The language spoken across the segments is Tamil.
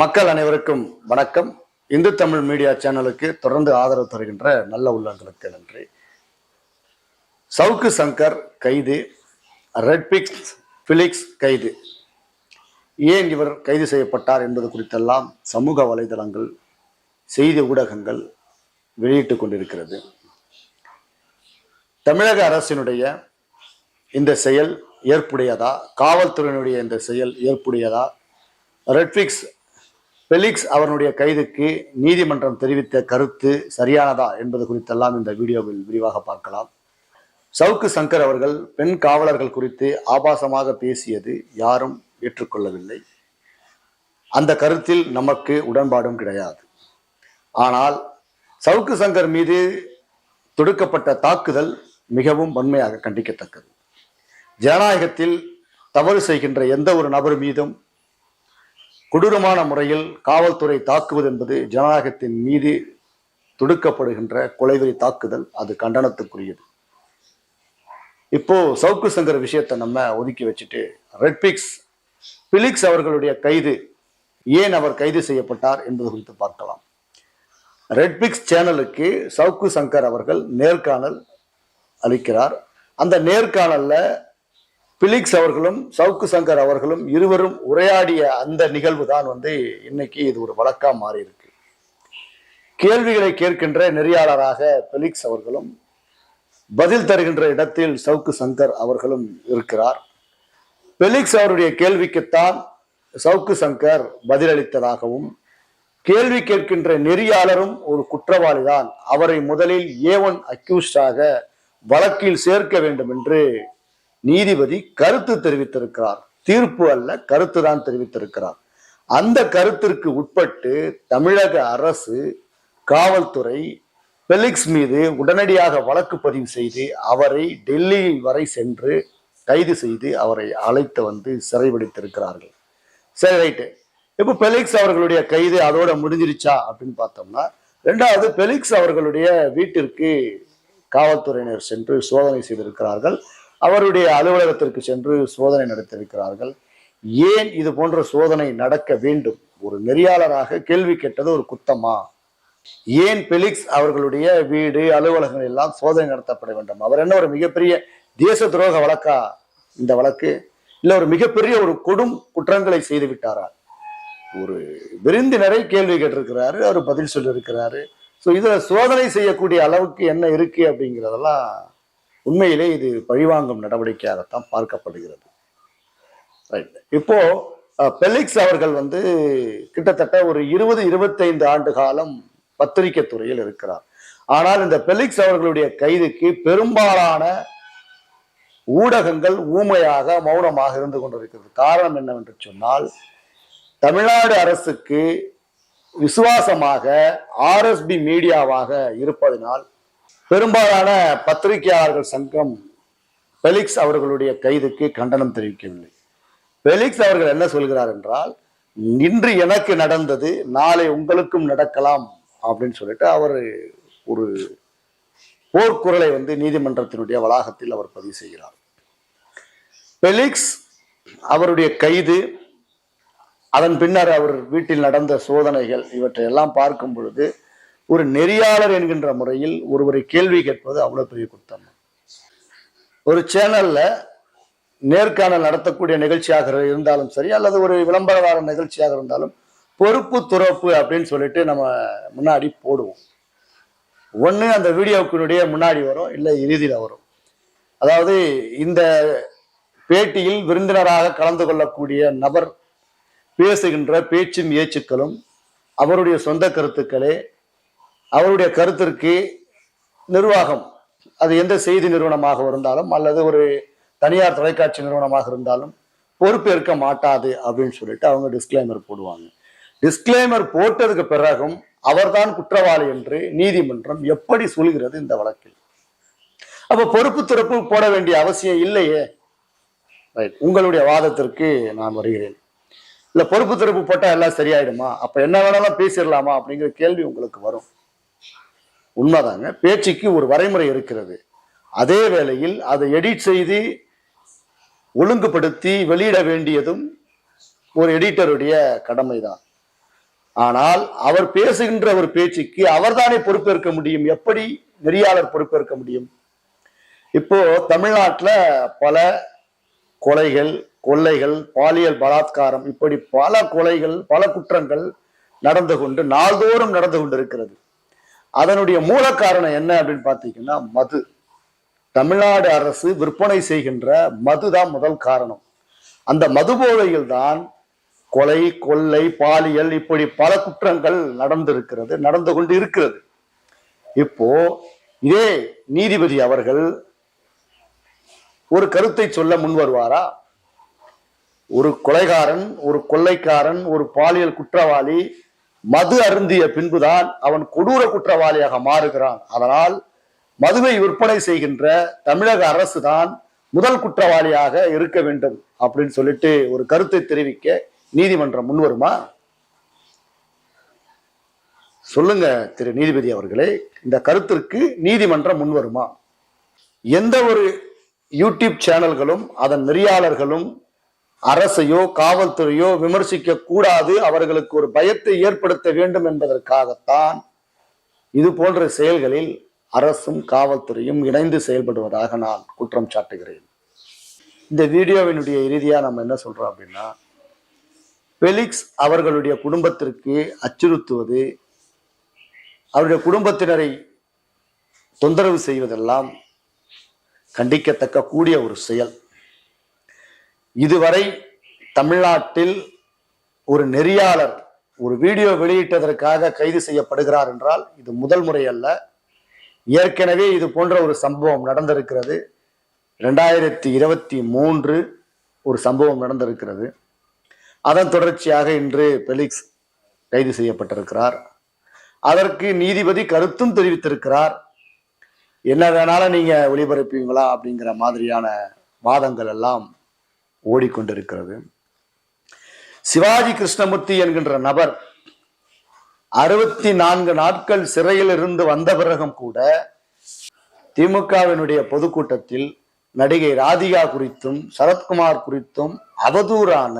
மக்கள் அனைவருக்கும் வணக்கம். இந்து தமிழ் மீடியா சேனலுக்கு தொடர்ந்து ஆதரவு தருகின்ற நல்ல உள்ளங்களுக்கு நன்றி. சவுக்கு சங்கர் கைது ரெட்பிக்ஸ் பிலிக்ஸ் கைது. ஏன் இவர் கைது செய்யப்பட்டார் என்பது குறித்தெல்லாம் சமூக வலைதளங்கள் செய்தி ஊடகங்கள் வெளியிட்டுக் கொண்டிருக்கிறது. தமிழக அரசினுடைய இந்த செயல் ஏற்புடையதா? காவல்துறையினுடைய இந்த செயல் ஏற்புடையதா? ரெட்ஃபிக்ஸ் பெலிக்ஸ் அவருடைய கைதுக்கு நீதிமன்றம் தெரிவித்த கருத்து சரியானதா என்பது குறித்தெல்லாம் இந்த வீடியோவில் விரிவாக பார்க்கலாம். சவுக்கு சங்கர் அவர்கள் பெண் காவலர்கள் குறித்து ஆபாசமாக பேசியது யாரும் ஏற்றுக்கொள்ளவில்லை. அந்த கருத்தில் நமக்கு உடன்பாடும் கிடையாது. ஆனால் சவுக்கு சங்கர் மீது தொடுக்கப்பட்ட தாக்குதல் மிகவும் வன்மையாக கண்டிக்கத்தக்கது. ஜனநாயகத்தில் தவறு செய்கின்ற எந்த ஒரு நபர் மீதும் கொடூரமான முறையில் காவல்துறை தாக்குவது என்பது ஜனநாயகத்தின் மீது துடுக்கப்படுகின்ற கொலைவெறி தாக்குதல். அது கண்டனத்துக்குரியது. இப்போ சவுக்கு சங்கர் விஷயத்தை நம்ம ஒதுக்கி வச்சுட்டு ரெட்பிக்ஸ் பிலிக்ஸ் அவர்களுடைய கைது ஏன் அவர் கைது செய்யப்பட்டார் என்பது குறித்து பார்க்கலாம். ரெட்பிக்ஸ் சேனலுக்கு சவுக்கு சங்கர் அவர்கள் நேர்காணல் அளிக்கிறார். அந்த நேர்காணலில் பிலிக்ஸ் அவர்களும் சவுக்கு சங்கர் அவர்களும் இருவரும் உரையாடிய அந்த நிகழ்வு தான் வந்து இன்னைக்கு இது ஒரு வழக்கா மாறி இருக்கு கேள்விகளை கேட்கின்ற நெறியாளராக பிலிக்ஸ் அவர்களும் பதில் தருகின்ற இடத்தில் சவுக்கு சங்கர் அவர்களும் இருக்கிறார். பெலிக்ஸ் அவருடைய கேள்விக்குத்தான் சவுக்கு சங்கர் பதிலளித்ததாகவும் கேள்வி கேட்கின்ற நெறியாளரும் ஒரு குற்றவாளிதான் அவரை முதலில் ஏவன் அக்யூஸ்டாக வழக்கில் சேர்க்க வேண்டும் என்று நீதிபதி கருத்து தெரிவித்திருக்கிறார். தீர்ப்பு அல்ல கருத்து தான் தெரிவித்திருக்கிறார். அந்த கருத்திற்கு உட்பட்டு தமிழக அரசு காவல்துறை பெலிக்ஸ் மீது உடனடியாக வழக்கு பதிவு செய்து அவரை டெல்லி வரை சென்று கைது செய்து அவரை அழைத்து வந்து சிறைபிடித்திருக்கிறார்கள் சரி ரைட்டு இப்போ பெலிக்ஸ் அவர்களுடைய கைது அதோட முடிஞ்சிருச்சா அப்படின்னு பார்த்தோம்னா ரெண்டாவது பெலிக்ஸ் அவர்களுடைய வீட்டிற்கு காவல்துறையினர் சென்று சோதனை செய்திருக்கிறார்கள். அவருடைய அலுவலகத்திற்கு சென்று சோதனை நடத்தியிருக்கிறார்கள். ஏன் இது போன்ற சோதனை நடக்க வேண்டும்? ஒரு நெறியாளராக கேள்வி கேட்டது ஒரு குத்தமா? ஏன் பெலிக்ஸ் அவர்களுடைய வீடு அலுவலகங்கள் எல்லாம் சோதனை நடத்தப்பட வேண்டும்? அவர் என்ன ஒரு மிகப்பெரிய தேச துரோக வழக்கா இந்த வழக்கு? இல்லை ஒரு மிகப்பெரிய ஒரு கொடும் குற்றங்களை செய்து விட்டாரா? ஒரு விருந்தினரை கேள்வி கேட்டிருக்கிறாரு அவர் பதில் சொல்லியிருக்கிறாரு. ஸோ இதில் சோதனை செய்யக்கூடிய அளவுக்கு என்ன இருக்கு அப்படிங்கிறதெல்லாம் உண்மையிலே இது பழிவாங்கும் நடவடிக்கையாகத்தான் பார்க்கப்படுகிறது. ரைட் இப்போ பெலிக்ஸ் அவர்கள் வந்து கிட்டத்தட்ட ஒரு இருபது இருபத்தைந்து ஆண்டு காலம் பத்திரிகை துறையில் இருக்கிறார். ஆனால் இந்த பெலிக்ஸ் அவர்களுடைய கைதுக்கு பெரும்பாலான ஊடகங்கள் ஊமையாக மௌனமாக இருந்து கொண்டிருக்கிறது. காரணம் என்னவென்று சொன்னால் தமிழ்நாடு அரசுக்கு விசுவாசமாக ஆர்எஸ்பி மீடியாவாக இருப்பதனால் பெரும்பாலான பத்திரிகையாளர்கள் சங்கம் பெலிக்ஸ் அவர்களுடைய கைதுக்கு கண்டனம் தெரிவிக்கவில்லை. பெலிக்ஸ் அவர்கள் என்ன சொல்கிறார் என்றால் இன்று எனக்கு நடந்தது நாளை உங்களுக்கும் நடக்கலாம் அப்படின்னு சொல்லிட்டு அவர் ஒரு போர்க்குரலை வந்து நீதிமன்றத்தினுடைய வளாகத்தில் அவர் பதிவு செய்கிறார். பெலிக்ஸ் அவருடைய கைது அதன் பின்னர் அவர் வீட்டில் நடந்த சோதனைகள் இவற்றை எல்லாம் பார்க்கும் பொழுது ஒரு நெறியாளர் என்கின்ற முறையில் ஒருவரை கேள்வி கேட்பது அவ்வளவு பெரிய குத்தம்? ஒரு சேனல்ல நேர்காணல் நடத்தக்கூடிய நிகழ்ச்சியாக இருந்தாலும் சரி அல்லது ஒரு விளம்பரவார நிகழ்ச்சியாக இருந்தாலும் பொறுப்பு துறப்பு அப்படின்னு சொல்லிட்டு நம்ம முன்னாடி போடுவோம். ஒன்று அந்த வீடியோக்கினுடைய முன்னாடி வரும் இல்லை இறுதியில் வரும். அதாவது இந்த பேட்டியில் விருந்தினராக கலந்து கொள்ளக்கூடிய நபர் பேசுகின்ற பேச்சும் ஏச்சுக்களும் அவருடைய சொந்த கருத்துக்களே அவருடைய கருத்திற்கு நிர்வாகம் அது எந்த செய்தி நிறுவனமாக இருந்தாலும் அல்லது ஒரு தனியார் தொலைக்காட்சி நிறுவனமாக இருந்தாலும் பொறுப்பேற்க மாட்டாது அப்படின்னு சொல்லிட்டு அவங்க டிஸ்க்ளைமர் போடுவாங்க. டிஸ்க்ளைமர் போட்டதுக்கு பிறகும் அவர்தான் குற்றவாளி என்று நீதிமன்றம் எப்படி சொல்கிறது இந்த வழக்கில்? அப்ப பொறுப்பு திறப்பு போட வேண்டிய அவசியம் இல்லையே? ரைட் உங்களுடைய வாதத்திற்கு நான் வருகிறேன். இல்ல பொறுப்பு திறப்பு போட்டா எல்லாம் சரியாயிடுமா? அப்ப என்ன வேணாலும் பேசிடலாமா? அப்படிங்கிற கேள்வி உங்களுக்கு வரும். உண்மைதாங்க. பேச்சுக்கு ஒரு வரைமுறை இருக்கிறது. அதே வேளையில் அதை எடிட் செய்து ஒழுங்குபடுத்தி வெளியிட வேண்டியதும் ஒரு எடிட்டருடைய கடமைதான். ஆனால் அவர் பேசுகின்ற ஒரு பேச்சுக்கு அவர்தானே பொறுப்பேற்க முடியும்? எப்படி நெறியாளர் பொறுப்பேற்க முடியும்? இப்போ தமிழ்நாட்டில் பல கொலைகள் கொள்ளைகள் பாலியல் பலாத்காரம் இப்படி பல கொலைகள் பல குற்றங்கள் நடந்து கொண்டு நாள்தோறும் நடந்து கொண்டிருக்கிறது. அதனுடைய மூல காரணம் என்ன அப்படின்னு பார்த்தீங்கன்னா மது. தமிழ்நாடு அரசு விற்பனை செய்கின்ற மது தான் முதல் காரணம். அந்த மது போதையில் தான் கொலை கொள்ளை பாலியல் இப்படி பல குற்றங்கள் நடந்திருக்கிறது நடந்து கொண்டு இருக்கிறது. இப்போ இதே நீதிபதி அவர்கள் ஒரு கருத்தை சொல்ல முன் வருவாரா? ஒரு கொலைகாரன் ஒரு கொள்ளைக்காரன் ஒரு பாலியல் குற்றவாளி மது அருந்திய பின்புதான் அவன் கொடூர குற்றவாளியாக மாறுகிறான். அதனால் மதுவை விற்பனை செய்கின்ற தமிழக அரசு தான் முதல் குற்றவாளியாக இருக்க வேண்டும் அப்படின்னு சொல்லிட்டு ஒரு கருத்தை தெரிவிக்க நீதிமன்றம் முன்வருமா சொல்லுங்க திரு நீதிபதி அவர்களே இந்த கருத்திற்கு நீதிமன்றம் முன்வருமா எந்த ஒரு யூடியூப் சேனல்களும் அதன் நெறியாளர்களும் அரசையோ காவல்துறையோ விமர்சிக்க கூடாது. அவர்களுக்கு ஒரு பயத்தை ஏற்படுத்த வேண்டும் என்பதற்காகத்தான் இது போன்ற செயல்களில் அரசும் காவல்துறையும் இணைந்து செயல்படுவதாக நான் குற்றம் சாட்டுகிறேன். இந்த வீடியோவினுடைய இறுதியா நம்ம என்ன சொல்றோம் அப்படின்னா பெலிக்ஸ் அவர்களுடைய குடும்பத்திற்கு அச்சுறுத்துவது அவருடைய குடும்பத்தினரை தொந்தரவு செய்வதெல்லாம் கண்டிக்கத்தக்க கூடிய ஒரு செயல். இதுவரை தமிழ்நாட்டில் ஒரு நெறியாளர் ஒரு வீடியோ வெளியிட்டதற்காக கைது செய்யப்படுகிறார் என்றால் இது முதல் முறை அல்ல. ஏற்கனவே இது போன்ற ஒரு சம்பவம் நடந்திருக்கிறது. ரெண்டாயிரத்தி இருபத்தி மூன்று ஒரு சம்பவம் நடந்திருக்கிறது. அதன் தொடர்ச்சியாக இன்று பெலிக்ஸ் கைது செய்யப்பட்டிருக்கிறார். அதற்கு நீதிபதி கருத்தும் தெரிவித்திருக்கிறார். என்ன வேணாலும் நீங்க ஒளிபரப்புவீங்களா அப்படிங்கிற மாதிரியான வாதங்கள் எல்லாம் ஓடிக்கொண்டிருக்கிறது. சிவாஜி கிருஷ்ணமூர்த்தி என்கின்ற நபர் அறுபத்தி நான்கு நாட்கள் சிறையில் இருந்து வந்த பிறகும் கூட திமுகவினுடைய பொதுக்கூட்டத்தில் நடிகை ராதிகா குறித்தும் சரத்குமார் குறித்தும் அவதூறான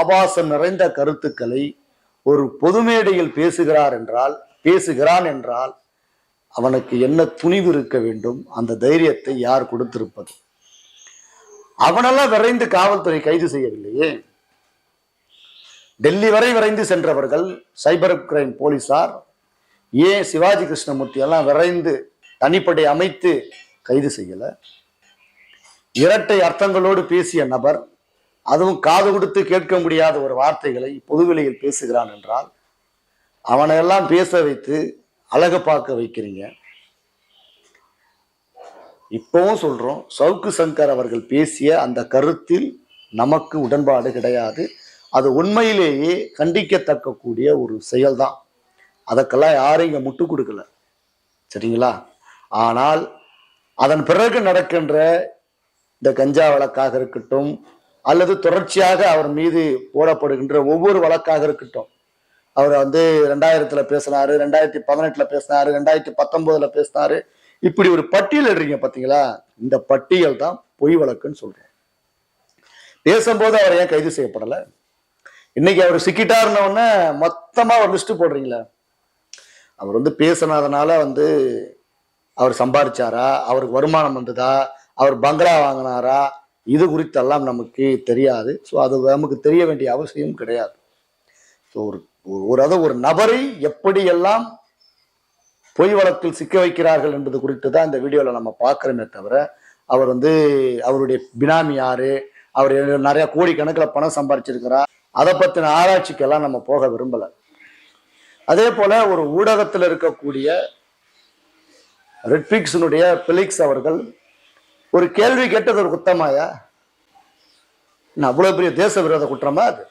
ஆபாசம் நிறைந்த கருத்துக்களை ஒரு பொதுமேடையில் பேசுகிறார் என்றால் பேசுகிறான் என்றால் அவனுக்கு என்ன துணிவு இருக்க வேண்டும்? அந்த தைரியத்தை யார் கொடுத்திருப்பது? அவனெல்லாம் விரைந்து காவல்துறை கைது செய்யவில்லையே. டெல்லி வரை விரைந்து சென்றவர்கள் சைபர் கிரைம் போலீசார் ஏன் சிவாஜி கிருஷ்ணமூர்த்தி எல்லாம் விரைந்து தனிப்படை அமைத்து கைது செய்யல. இரட்டை அர்த்தங்களோடு பேசிய நபர் அதுவும் காது கொடுத்து கேட்க முடியாத ஒரு வார்த்தைகளை பொதுவெளியில் பேசுகிறான் என்றால் அவனையெல்லாம் பேச வைத்து அழக பார்க்க வைக்கிறீங்க. இப்போவும் சொல்கிறோம் சவுக்கு சங்கர் அவர்கள் பேசிய அந்த கருத்தில் நமக்கு உடன்பாடு கிடையாது. அது உண்மையிலேயே கண்டிக்கத்தக்க கூடிய ஒரு செயல்தான். அதற்கெல்லாம் யாரும் இங்கே முட்டு கொடுக்கல. சரிங்களா? ஆனால் அதன் பிறகு நடக்கின்ற இந்த கஞ்சா வழக்காக இருக்கட்டும் அல்லது தொடர்ச்சியாக அவர் மீது போடப்படுகின்ற ஒவ்வொரு வழக்காக இருக்கட்டும். அவர் வந்து ரெண்டாயிரத்துல பேசினாரு ரெண்டாயிரத்தி பதினெட்டுல பேசினாரு ரெண்டாயிரத்தி பத்தொன்பதுல பேசினாரு. இப்படி ஒரு பட்டியல் எடுறீங்க பாத்தீங்களா? இந்த பட்டியல் தான் பொய் வழக்குன்னு சொல்றேன். பேசும்போது அவர் ஏன் கைது செய்யப்படல? இன்னைக்கு அவர் சிக்கிட்டாருன்னொடனே மொத்தமா ஒரு லிஸ்ட் போடுறீங்களா? அவர் வந்து பேசினதுனால வந்து அவர் சம்பாதிச்சாரா? அவருக்கு வருமானம் வந்ததா? அவர் பங்களா வாங்கினாரா? இது குறித்தெல்லாம் நமக்கு தெரியாது. ஸோ அது நமக்கு தெரிய வேண்டிய அவசியம் கிடையாது. ஸோ ஒரு ஒரு அதாவது ஒரு நபரை எப்படியெல்லாம் பொய் வழக்கில் சிக்க வைக்கிறார்கள் என்பது குறித்து தான் இந்த வீடியோவில் நம்ம பார்க்குறோமே தவிர அவர் வந்து அவருடைய பினாமி யாரு? அவர் நிறைய கோடிக்கணக்கில் பணம் சம்பாரிச்சிருக்கிறார்? அதை பற்றின ஆராய்ச்சிக்கெல்லாம் நம்ம போக விரும்பலை. அதே போல ஒரு ஊடகத்தில் இருக்கக்கூடிய ரெட்பிக்ஸினுடைய பிலிக்ஸ் அவர்கள் ஒரு கேள்வி கேட்டது ஒரு குத்தமாயா? நான் அவ்வளோ பெரிய தேச விரோத குற்றமா அது?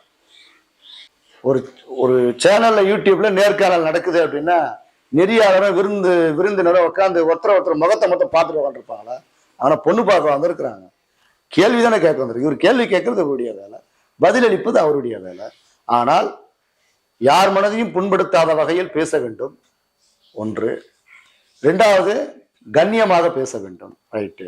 ஒரு ஒரு சேனலில் யூடியூப்ல நேர்காணல் நடக்குது அப்படின்னா நெறியாளரோ விருந்து விருந்தினரோ உட்காந்து ஒருத்தர ஒருத்தர் முகத்தை மட்டும் பார்த்துட்டு உட்காந்துருப்பாங்களா ஆனால் பொண்ணு பார்க்க வந்திருக்கிறாங்க. கேள்வி தானே கேட்க வந்திருக்கு. இவர் கேள்வி கேட்கறது அவருடைய வேலை. பதிலளிப்பது அவருடைய வேலை. ஆனால் யார் மனதையும் புண்படுத்தாத வகையில் பேச வேண்டும். ஒன்று. ரெண்டாவது கண்ணியமாக பேச வேண்டும். ரைட்டு.